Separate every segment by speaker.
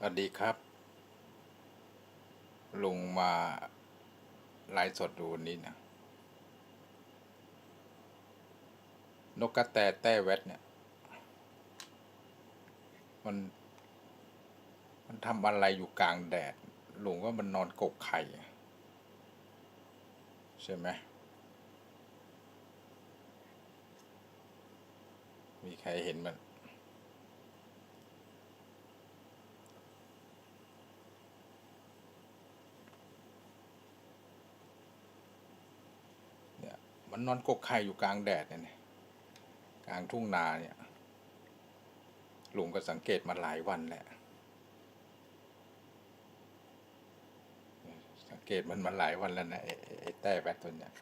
Speaker 1: สวัสดีครับลุงมาไลฟ์สดดูวันนี้นะนกกระแตแต้แวดเนี่ย มัน มันทำอะไรอยู่กลางแดดลุงว่ามันนอนกกไข่ ใช่ไหม มีใครเห็นมัน มันนอนกกไข่อยู่กลางแดดเนี่ยกลางทุ่งนาเนี่ยลุงก็สังเกตมาหลายวันแหละ สังเกตมันมาหลายวันแล้วนะไอ้ไอ้แต้แวตตัวเนี้ย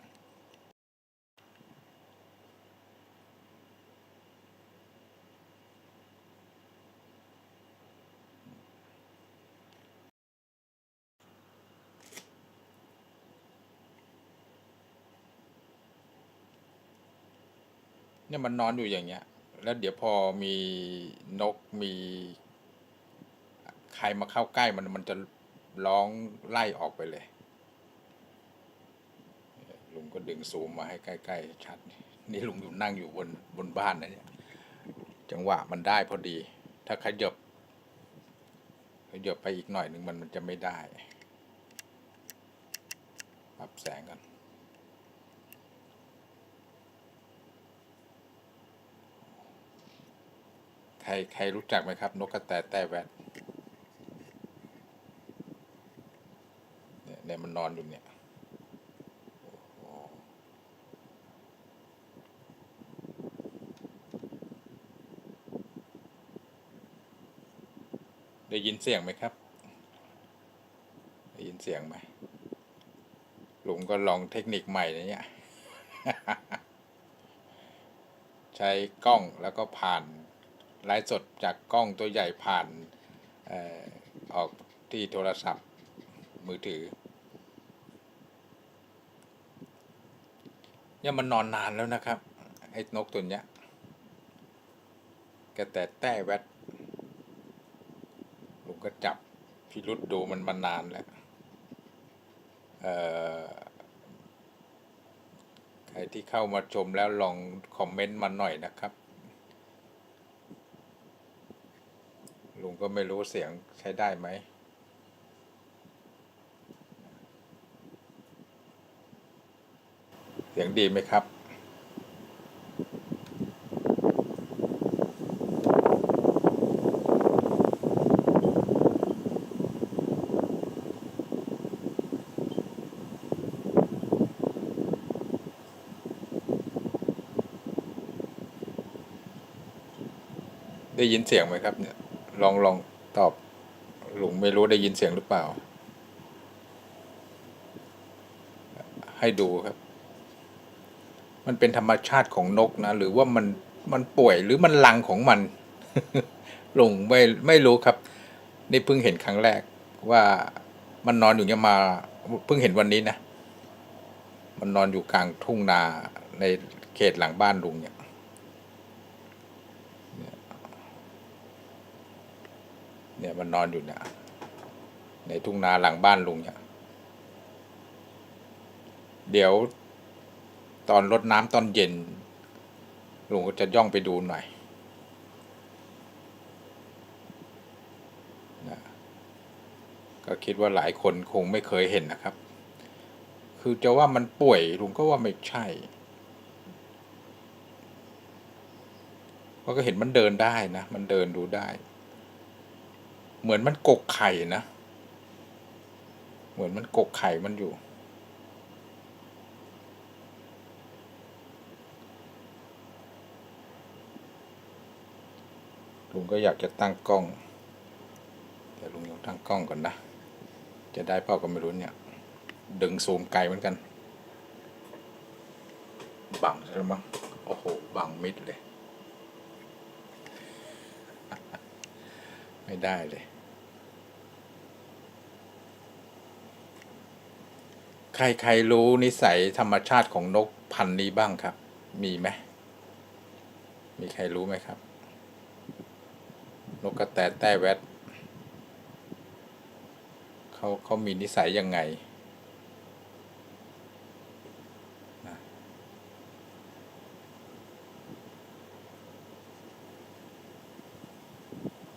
Speaker 1: เนี่ยมันนอนอยู่อย่างเงี้ย แล้วเดี๋ยวพอมีนกมีใครมาเข้าใกล้มันมันจะร้องไล่ออกไปเลย ลุงก็ดึงซูมมาให้ใกล้ๆชัด นี่ลุงอยู่นั่งอยู่บนบนบ้านนะเนี่ยจังหวะมันได้พอดี ถ้าขยับขยับไปอีกหน่อยหนึ่งมันมันจะไม่ได้ ปรับแสงกัน ครใครรู้จักไหมครับ นกกระแตแต้แวดเนี่ยเนี่ยมันนอนอยู่เนี่ยได้ยินเสียงไหมครับ ได้ยินเสียงไหมลุงก็ลองเทคนิคใหม่นะเนี่ย ใช้กล้องแล้วก็ผ่าน ไลฟ์สดจากกล้องตัวใหญ่ผ่านออกที่โทรศัพท์มือถือ เนี่ยมันนอนนานแล้วนะครับ ไอ้นกตัวเนี้ยแกแต่แต้แวดลุงก็จับพิรุษดูมันมานานแล้วใครที่เข้ามาชมแล้วลองคอมเมนต์มาหน่อยนะครับ ลุงก็ไม่รู้เสียงใช้ได้ไหมเสียงดีไหมครับ ได้ยินเสียงไหมครับเนี่ย ลองลองตอบหลุงไม่รู้ได้ยินเสียงหรือเปล่า ให้ดูครับ มันเป็นธรรมชาติของนกนะ หรือว่ามันมันป่วยหรือมันลังของมันหลุงไม่ไม่รู้ครับ นี่เพิ่งเห็นครั้งแรกว่ามันนอนอยู่เนี่ยมาเพิ่งเห็นวันนี้นะ มันนอนอยู่กลางทุ่งนาในเขตหลังบ้านลุงเนี่ย เนี่ยมันนอนอยู่เนี่ยในทุ่งนาหลังบ้านลุงเนี่ยเดี๋ยวตอนรดน้ำตอนเย็น ลุงก็จะย่องไปดูหน่อยนะก็คิดว่าหลายคนคงไม่เคยเห็นนะครับ คือจะว่ามันป่วยลุงก็ว่าไม่ใช่เพราะก็เห็นมันเดินได้นะ มันเดินดูได้ เหมือนมันกกไข่นะ เหมือนมันกกไข่มันอยู่ ลุงก็อยากจะตั้งกล้อง แต่ลุงยังตั้งกล้องก่อนนะ จะได้เปล่าก็ไม่รู้เนี่ย ดึงซูมไกลเหมือนกัน บังใช่ไหมโอ้โห บังมิดเลย ไม่ได้เลย ใครใครรู้นิสัยธรรมชาติของนกพันธุ์นี้บ้างครับ มีไหม มีใครรู้ไหมครับ นกกระแตแต้แวดเขาเขามีนิสัยยังไง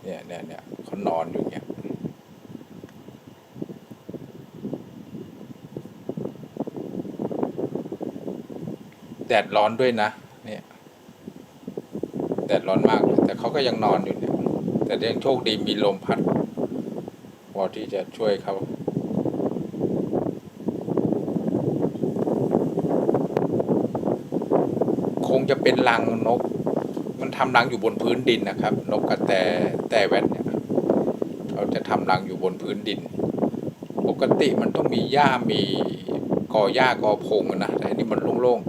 Speaker 1: เนี่ยเนี่ยเนี่ยเขานอนอยู่เนี่ยแดดร้อนด้วยนะ เนี่ยแดดร้อนมากเลยแต่เขาก็ยังนอนอยู่เนี่ย แต่ยังโชคดีมีลมพัดพอที่จะช่วยเขาคงจะเป็นรังนก มันทำรังอยู่บนพื้นดินนะครับ นกกระแตแต่แว่นเนี่ยเขาจะทำรังอยู่บนพื้นดิน ปกติมันต้องมีหญ้ามีกอหญ้ากอพงนะแต่นี่มันโล่ง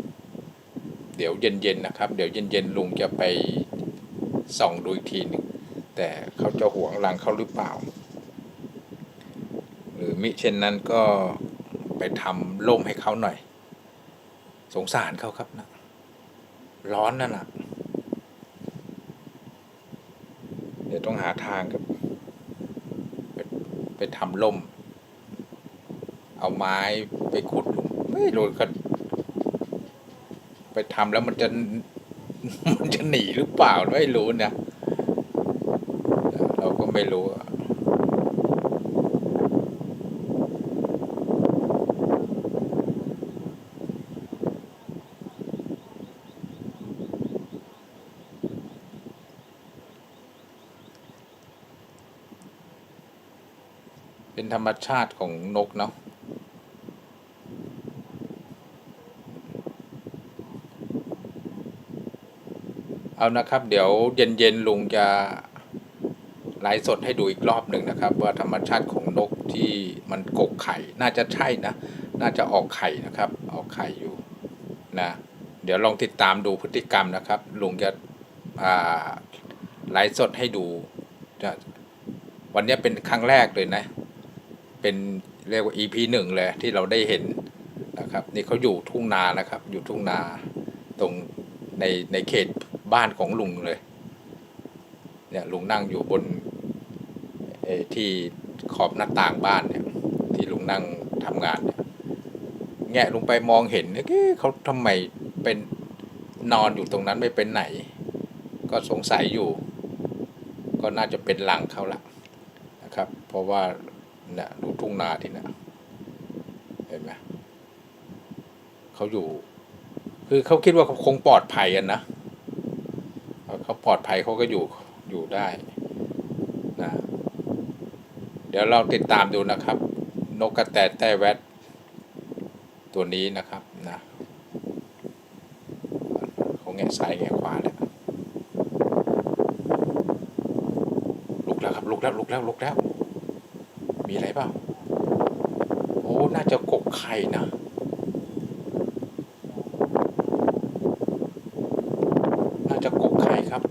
Speaker 1: ๆเดี๋ยวเย็นๆนะครับ เดี๋ยวเย็นๆลุงจะไปส่องดูอีกทีหนึ่งแต่เขาจะหวงรังเขาหรือเปล่า หรือมิเช่นนั้นก็ไปทำร่มให้เขาหน่อย สงสารเขาครับนะ ร้อนนั่นน่ะเดี๋ยวต้องหาทางครับ ไปไปทำร่ม เอาไม้ไปขุดหลุมไม่รู้ก็ไปทำแล้วมันจะมันจะหนีหรือเปล่าไม่รู้นะเราก็ไม่รู้ ธรรมชาติของนกเนาะเอานะครับ เดี๋ยวเย็นๆลุงจะไลฟ์สดให้ดูอีกรอบหนึ่งนะครับ ว่าธรรมชาติของนกที่มันกกไข่ น่าจะใช่นะ น่าจะออกไข่นะครับ ออกไข่อยู่นะ เดี๋ยวลองติดตามดูพฤติกรรมนะครับ ลุงจะไลฟ์สดให้ดู วันนี้เป็นครั้งแรกเลยนะ เป็นเรียกว่า EP หนึ่งเลยที่เราได้เห็นนะครับ นี่เขาอยู่ทุ่งนานะครับ อยู่ทุ่งนาตรงในในเขตบ้านของลุงเลย เนี่ยลุงนั่งอยู่บนที่ขอบหน้าต่างบ้านเนี่ย ที่ลุงนั่งทำงานเนี่ยแงะลงไปมองเห็นเอ๊เขาทำไมเป็นนอนอยู่ตรงนั้นไม่เป็นไหน ก็สงสัยอยู่ ก็น่าจะเป็นหลังเขาละนะครับ เพราะว่า เนี่ยดูทุ่งนาที่เนี่ยเห็นไหมเขาอยู่ คือเขาคิดว่าเขาคงปลอดภัยกันนะเขาปลอดภัยเขาก็อยู่อยู่ได้นะเดี๋ยวเราติดตามดูนะครับ นกกระแตแต้แวดตัวนี้นะครับนะเขาแงะซ้ายแงะขวาแล้วลุกแล้วครับลุกแล้วลุกแล้วลุกแล้ว มีอะไรเปล่าโอ้ น่าจะกกไข่นะ น่าจะกกไข่ครับ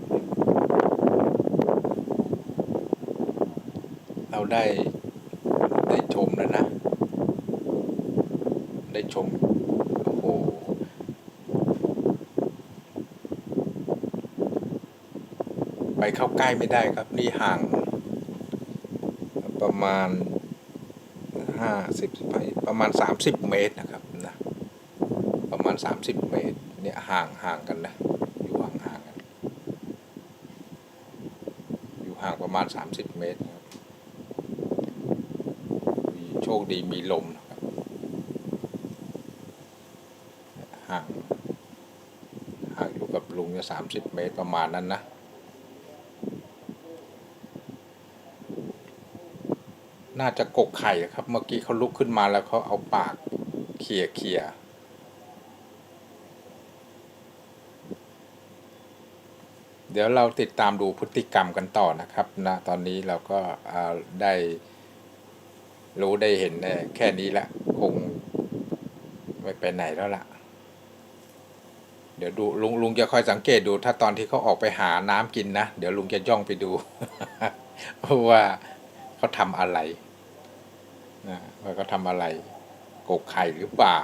Speaker 1: เราได้ ได้ชมแล้วนะ ได้ชม โอ้โห ไปเข้าใกล้ไม่ได้ครับ นี่ห่าง ประมาณห้าสิบไปประมาณสามสิบเมตรนะครับนะประมาณสามสิบเมตรเนี่ยห่างห่างกันนะอยู่ห่างห่างกันอยู่ห่างประมาณสามสิบเมตรนะครับมีโชคดีมีลมนะครับห่างห่างอยู่กับลุงเนี่ยสามสิบเมตรประมาณนั้นนะ น่าจะกกไข่ครับ เมื่อกี้เขาลุกขึ้นมาแล้วเขาเอาปากเขี่ยเขี่ยเดี๋ยวเราติดตามดูพฤติกรรมกันต่อนะครับนะตอนนี้เราก็ได้รู้ได้เห็นแค่นี้ละคงไม่ไปไหนแล้วล่ะ เดี๋ยวดูลุงลุงจะคอยสังเกตดู ถ้าตอนที่เขาออกไปหาน้ำกินนะ เดี๋ยวลุงจะย่องไปดูว่าเขาทำอะไร นะว่าเขาทำอะไรกกไข่หรือเปล่า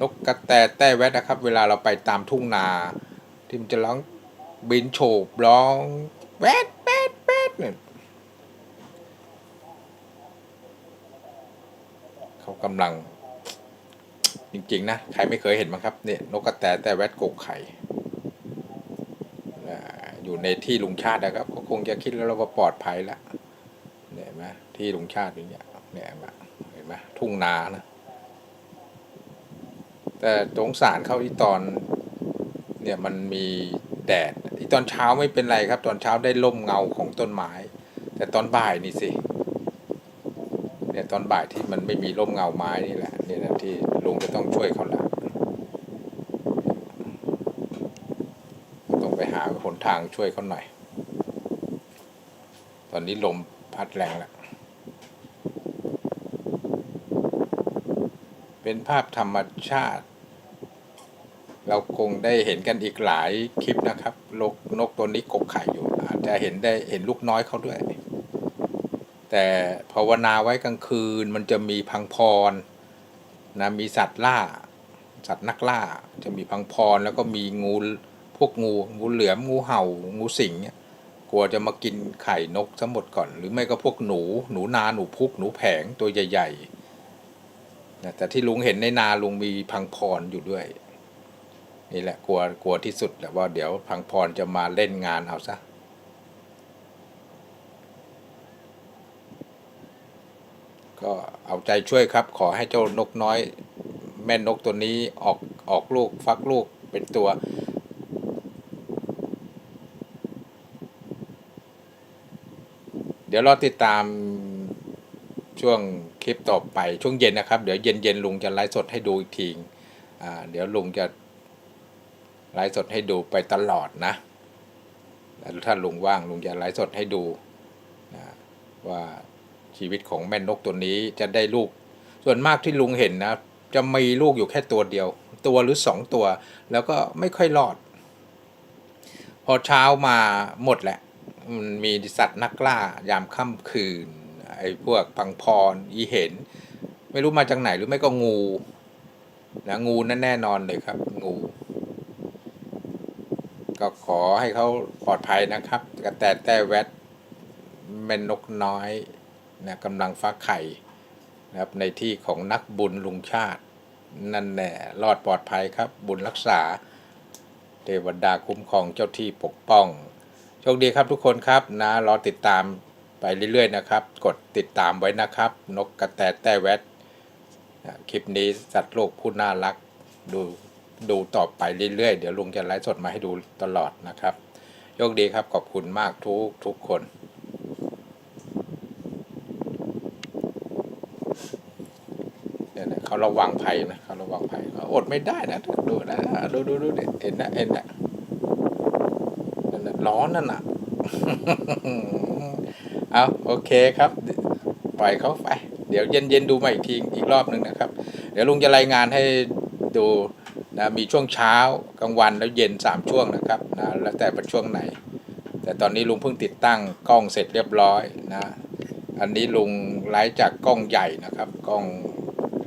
Speaker 1: นกกระแตแต้แวดนะครับ เวลาเราไปตามทุ่งนา ที่มันจะร้องบินโฉบร้องแวดแวดแวดเนี่ยเขากำลัง จริง ๆ นะ ใครไม่เคยเห็นมั้งครับเนี่ยนกกระแตแต่แวดกกไข่ อยู่ในที่ลุงชาตินะครับก็คงจะคิดแล้วว่าปลอดภัยแล้วเนี่ยเห็นไหมที่ลุงชาติอย่างเงี้ยเนี่ยเห็นไหมเห็นไหมทุ่งนานะแต่สงสารเขาที่ตอน เนี่ยมันมีแดดที่ตอนเช้าไม่เป็นไรครับ ตอนเช้าได้ร่มเงาของต้นไม้ แต่ตอนบ่ายนี่สิเนี่ยตอนบ่ายที่มันไม่มีร่มเงาไม้นี่แหละเนี่ยนะที่ลุงจะต้องช่วยเขาละต้องไปหาห นทางช่วยเขาหน่อย ตอนนี้ลมพัดแรงแล้ว เป็นภาพธรรมชาติ เราคงได้เห็นกันอีกหลายคลิปนะครับนกนกตัวนี้กกไข่อยู่ อาจจะเห็นได้เห็นลูกน้อยเขาด้วย แต่ภาวนาไว้กลางคืนมันจะมีพังพรนะมีสัตว์ล่า สัตว์นักล่าจะมีพังพรแล้วก็มีงู พวกงูงูเหลือมงูเห่างูสิงเนี่ยกลัวจะมากินไข่นกทั้งหมดก่อน หรือไม่ก็พวกหนูหนูนาหนูพุกหนูแผงตัวใหญ่ๆนะแต่ที่ลุงเห็นในนาลุงมีพังพรอยู่ด้วย นี่แหละกลัวกลัวที่สุดแหละว่าเดี๋ยวพังพรจะมาเล่นงานเอาซะก็เอาใจช่วยครับ ขอให้เจ้านกน้อย แม่นกตัวนี้ออกออกลูกฟักลูกเป็นตัว เดี๋ยวรอติดตามช่วงคลิปต่อไปช่วงเย็นนะครับ เดี๋ยวเย็นเย็นๆลุงจะไลฟ์สดให้ดูอีกทีอ่าเดี๋ยวลุงจะไลฟ์สดให้ดูไปตลอดนะแล้วถ้าลุงว่างลุงจะไลฟ์สดให้ดูนะว่าชีวิตของแม่นกตัวนี้จะได้ลูก ส่วนมากที่ลุงเห็นนะ จะมีลูกอยู่แค่ตัวเดียว ตัวหรือสองตัว แล้วก็ไม่ค่อยรอด พอเช้ามาหมดแหละ มันมีสัตว์นักล่ายามค่ำคืน ไอ้พวกพังพรอีเห็น ไม่รู้มาจากไหนหรือไม่ก็งูนะงูนั่นแน่นอนเลยครับ งู ก็ขอให้เขาปลอดภัยนะครับ กระแตแต่แวดแม่นกน้อยนะกำลังฟักไข่นะครับในที่ของนักบุญลุงชาติ นั่นแน่รอดปลอดภัยครับ บุญรักษา เทวดาคุ้มครองเจ้าที่ปกป้อง โชคดีครับทุกคนครับนะรอติดตามไปเรื่อยๆนะครับ กดติดตามไว้นะครับ นกกระแตแต่แวดคลิปนี้สัตว์โลกผู้น่ารัก ดูดูต่อไปเรื่อยๆ เดี๋ยวลุงจะไลฟ์สดมาให้ดูตลอดนะครับโชคดีครับขอบคุณมากทุกทุกคนเนี่ยนะเขาระวังภัยนะเขาระวังภัยเขาอดไม่ได้นะดูนะดูดูดูดิเห็นนะเห็นนะ ร้อนนั่นน่ะ เอาโอเคครับ ปล่อยเขาไป เดี๋ยวเย็นเย็นๆดูมาอีกทีอีกรอบหนึ่งนะครับ เดี๋ยวลุงจะรายงานให้ดูนะมีช่วงเช้ากลางวันแล้วเย็นสามช่วงนะครับนะแล้วแต่เป็นช่วงไหน แต่ตอนนี้ลุงเพิ่งติดตั้งกล้องเสร็จเรียบร้อยนะ อันนี้ลุงไลฟ์จากกล้องใหญ่นะครับกล้อง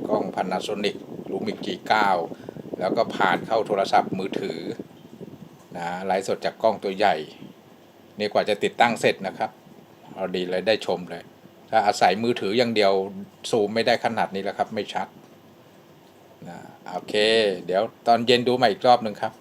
Speaker 1: กล้อง Panasonic ลูมิก G9 แล้วก็ผ่านเข้าโทรศัพท์มือถือ นะไลฟ์สดจากกล้องตัวใหญ่ นี่กว่าจะติดตั้งเสร็จนะครับเอาดีเลยได้ชมเลย ถ้าอาศัยมือถืออย่างเดียวซูมไม่ได้ขนาดนี้แล้วครับ ไม่ชัดนะโอเค เดี๋ยวตอนเย็นดูใหม่อีกรอบหนึ่งครับ